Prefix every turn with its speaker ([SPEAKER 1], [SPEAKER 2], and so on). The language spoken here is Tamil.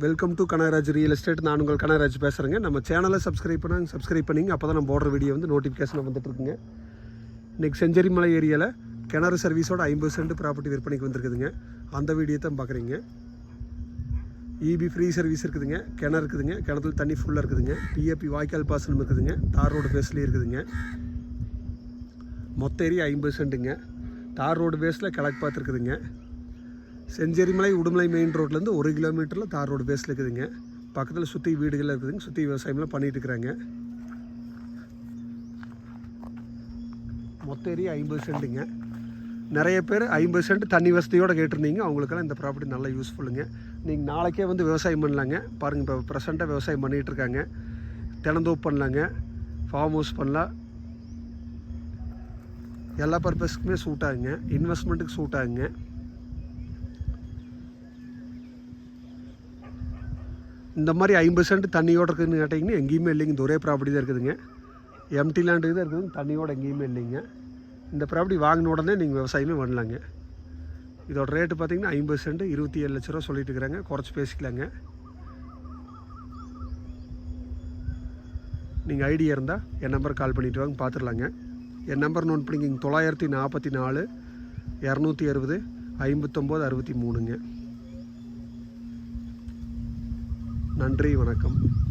[SPEAKER 1] Welcome to Kanagaraj real estate நான் உங்கள் கனகராஜ் பேசுகிறேங்க நம்ம சேனலை சப்ஸ்கிரைப் பண்ணாங்க சப்ஸ்கிரைப் பண்ணிங்க. அப்போ தான் நம்ம போடுற வீடியோ வந்து நோட்டிஃபிகேஷன் வந்துட்டுருக்குங்க. இன்றைக்கி செஞ்சேரிமலை ஏரியாவில் கிணறு சர்வீஸோட ஐம்பது சென்ட் ப்ராப்பர்ட்டி விற்பனைக்கு வந்திருக்குதுங்க. அந்த வீடியோ தான் பார்க்குறீங்க இபி ஃப்ரீ சர்வீஸ் இருக்குதுங்க. கிணறு இருக்குதுங்க. கிணத்துல தண்ணி ஃபுல்லாக இருக்குதுங்க. பிஏபி வாய்க்கால் பாசனம் இருக்குதுங்க. தார் ரோடு பேஸ்லேயே இருக்குதுங்க. மொத்த ஏரியா ஐம்பது சென்ட்டுங்க தார் ரோடு பேஸில் கிழக்கு பார்த்துருக்குதுங்க செஞ்சேரிமலை உடுமலை மெயின் ரோட்லேருந்து ஒரு கிலோமீட்டரில் தார் ரோடு பேஸில் இருக்குதுங்க. பக்கத்தில் சுற்றி வீடுகள் இருக்குதுங்க. சுற்றி விவசாயம்லாம் பண்ணிகிட்டு இருக்கிறாங்க. மொத்த ஏரியா ஐம்பது சென்ட்டுங்க. நிறைய பேர் ஐம்பது சென்ட் தண்ணி வசதியோடு கேட்டிருந்தீங்க. அவங்களுக்கெல்லாம் இந்த ப்ராப்பர்ட்டி நல்லா யூஸ்ஃபுல்லுங்க நீங்கள் நாளைக்கே வந்து விவசாயம் பண்ணலாங்க. பாருங்கள் இப்போ ப்ரெசண்ட்டாக விவசாயம் பண்ணிகிட்டு இருக்காங்க. தினந்தோப்பு பண்ணலாங்க. ஃபார்ம் ஹவுஸ் பண்ணலாம். எல்லா பர்பஸ்க்குமே சூட் ஆகுங்க. இன்வெஸ்ட்மெண்ட்டுக்கு சூட் ஆகுங்க. இந்த மாதிரி ஐம்பது சென்ட் தண்ணியோடு இருக்குதுன்னு கேட்டிங்கன்னா எங்கேயுமே இல்லைங்க. இந்த ஒரே ப்ராப்பர்ட்டி தான் இருக்குதுங்க. எம்டி லேண்டு தான் இருக்குது. தண்ணியோடு எங்கேயுமே இல்லைங்க. இந்த ப்ராப்பர்ட்டி வாங்கின உடனே நீங்கள் விவசாயமே பண்ணலாங்க. இதோட ரேட்டு பார்த்தீங்கன்னா ஐம்பது சென்ட் இருபத்தி ஏழு லட்ச ரூபா சொல்லிட்டு இருக்கிறாங்க. குறைச்சி பேசிக்கலாங்க. நீங்கள் ஐடியா இருந்தால் என் நம்பர் கால் பண்ணிட்டு வாங்க பார்த்துடலாங்க என் நம்பர் நோட் பண்ணிக்கிங்க. தொள்ளாயிரத்தி நாற்பத்தி நாலு இரநூத்தி அறுபது ஐம்பத்தொம்போது அறுபத்தி மூணுங்க. நன்றி வணக்கம்.